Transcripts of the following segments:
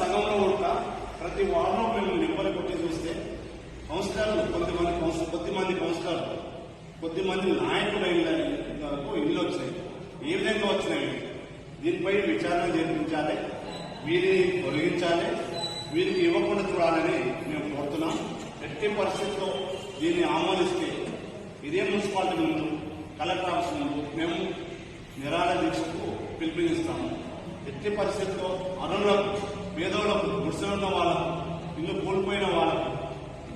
సగంలో కూడా ప్రతి వారంలో మేము నింపలు కొట్టి చూస్తే కౌన్సిలర్లు కొద్దిమంది కౌన్సిల్ కొద్దిమంది కౌన్సిలర్లు కొద్దిమంది నాయకుల వరకు ఇల్లు వచ్చినాయి ఏ విధంగా వచ్చినాయి? దీనిపై విచారణ జరిపించాలి. వీరిని తొలగించాలి. వీరికి ఇవ్వకుండా చూడాలని మేము కోరుతున్నాం. ఎట్టి పరిస్థితుల్లో దీన్ని ఆమోదిస్తే ఇదే మున్సిపాలిటీ ముందు కలెక్టర్ ఆఫీస్ ముందు మేము నిరాళ దీక్షకు పిలుపునిస్తాము. ఎట్టి పరిస్థితిలో అనులకు పేదోళ్ళకు గుడిసె ఉన్న వాళ్ళకు ఇల్లు కోల్పోయిన వాళ్ళకు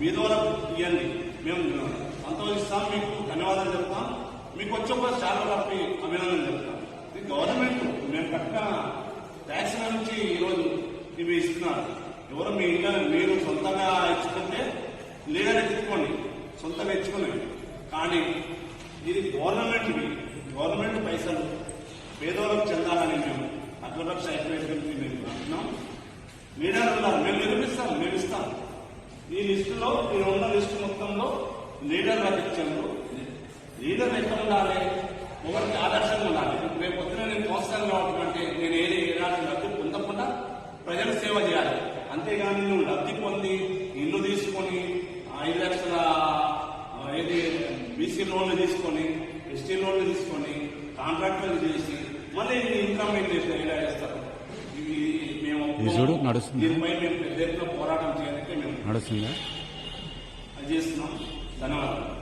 బీదవులకు ఇవ్వండి మేము సంతోషిస్తాం మీకు ధన్యవాదాలు చెప్తాం. మీకు వచ్చే ఒక చాలా కప్పి అభినందనలు చెప్తాం. ఇది గవర్నమెంట్ మేము కట్టిన ట్యాక్స్ నుంచి ఈరోజు ఇవి ఇస్తున్నారు. ఎవరు మీ ఇళ్ళ మీరు సొంతంగా ఇచ్చుకుంటే లీడర్ ఎత్తుకోండి. సొంతంగా ఇచ్చుకునేవి కానీ ఇది గవర్నమెంట్ ఇవి గవర్నమెంట్ పైసలు పేదోళ్ళకు చెందాలని మేము అగ్రపక్ష ఐక్యవేదికకి మేము అంటున్నాం లీడర్ ఉన్నారు మేము నిరూపిస్తాం మేము ఇస్తాం ఈ లిస్టులో ఈ ఉన్న లిస్టు మొత్తంలో లీడర్ ఇచ్చాము లీడర్ ఎక్కడ ఉండాలి? ఒకరికి ఆదర్శంగా ఉండాలి? రేపు పొద్దున నేను కావడం అంటే నేను ఏది ఎలాంటి లబ్ధి పొందకుండా ప్రజల సేవ చేయాలి. అంతేగాని నువ్వు లబ్ధి పొంది ఇల్లు తీసుకొని ఐదు లక్షల ఏది బీసీ లోన్లు తీసుకొని ఎస్టీ లోన్లు తీసుకొని కాంట్రాక్టర్లు చేసి మళ్ళీ ఇన్కమ్ ఏం చేసి ఇలా చేస్తారు? ఇవి మేము? దీనిపై మేము పెద్ద ఎత్తున పోరాటం చేయడానికి మేము నడుస్తుందా? చేస్తున్నాం ధన్యవాదాలు.